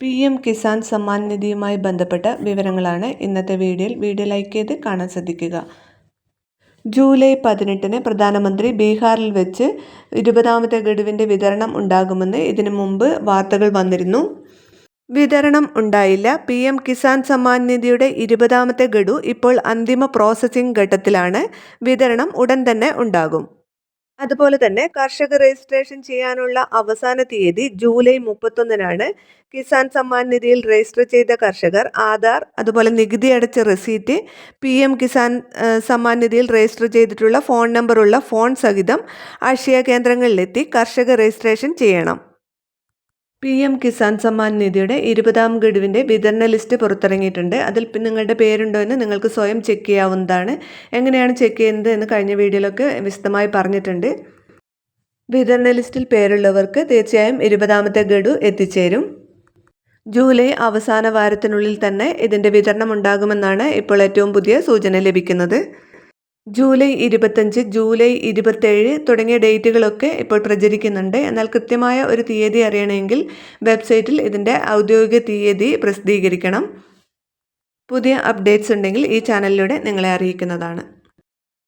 P M Kisan Samman നിധിയുമായി ബന്ധപ്പെട്ട വിവരങ്ങളാണ് ഇന്നത്തെ വീഡിയോയിൽ. വീഡിയോ ലൈക്ക് ചെയ്ത് കാണാൻ ശ്രദ്ധിക്കുക. ജൂലൈ പതിനെട്ടിന് പ്രധാനമന്ത്രി ബീഹാറിൽ വെച്ച് ഇരുപതാമത്തെ ഗഡുവിന്റെ വിതരണം ഉണ്ടാകുമെന്ന് ഇതിനു മുമ്പ് വാർത്തകൾ വന്നിരുന്നു. വിതരണം ഉണ്ടായില്ല. പി എം കിസാൻ സമ്മാൻ നിധിയുടെ ഇരുപതാമത്തെ ഗഡു ഇപ്പോൾ അന്തിമ പ്രോസസ്സിംഗ് ഘട്ടത്തിലാണ്. വിതരണം ഉടൻ തന്നെ ഉണ്ടാകും. അതുപോലെ തന്നെ കർഷക രജിസ്ട്രേഷൻ ചെയ്യാനുള്ള അവസാന തീയതി ജൂലൈ മുപ്പത്തൊന്നിനാണ്. കിസാൻ സമ്മാൻ നിധിയിൽ രജിസ്റ്റർ ചെയ്ത കർഷകർ ആധാർ അതുപോലെ നികുതി അടച്ച receipt P M Kisan Samman നിധിയിൽ രജിസ്റ്റർ ചെയ്തിട്ടുള്ള ഫോൺ നമ്പറുള്ള ഫോൺ സഹിതം അക്ഷയ കേന്ദ്രങ്ങളിലെത്തി കർഷക രജിസ്ട്രേഷൻ ചെയ്യണം. പി എം കിസാൻ സമ്മാൻ നിധിയുടെ ഇരുപതാം ഗഡുവിന്റെ വിതരണ ലിസ്റ്റ് പുറത്തിറങ്ങിയിട്ടുണ്ട്. അതിൽ നിങ്ങളുടെ പേരുണ്ടോ എന്ന് നിങ്ങൾക്ക് സ്വയം ചെക്ക് ചെയ്യാവുന്നതാണ്. എങ്ങനെയാണ് ചെക്ക് ചെയ്യുന്നത് എന്ന് കഴിഞ്ഞ വീഡിയോയിലൊക്കെ വിശദമായി പറഞ്ഞിട്ടുണ്ട്. വിതരണ ലിസ്റ്റിൽ പേരുള്ളവർക്ക് തീർച്ചയായും ഇരുപതാമത്തെ ഗഡു എത്തിച്ചേരും. ജൂലൈ അവസാന വാരത്തിനുള്ളിൽ തന്നെ ഇതിന്റെ വിതരണം ഉണ്ടാകുമെന്നാണ് ഇപ്പോൾ ഏറ്റവും പുതിയ സൂചന ലഭിക്കുന്നത്. ജൂലൈ ഇരുപത്തഞ്ച് ജൂലൈ ഇരുപത്തേഴ് തുടങ്ങിയ ഡേറ്റുകളൊക്കെ ഇപ്പോൾ പ്രചരിക്കുന്നുണ്ട്. എന്നാൽ കൃത്യമായ ഒരു തീയതി അറിയണമെങ്കിൽ വെബ്സൈറ്റിൽ ഇതിന്റെ ഔദ്യോഗിക തീയതി പ്രസിദ്ധീകരിക്കണം. പുതിയ അപ്ഡേറ്റ്സ് ഉണ്ടെങ്കിൽ ഈ ചാനലിലൂടെ നിങ്ങളെ അറിയിക്കുന്നതാണ്.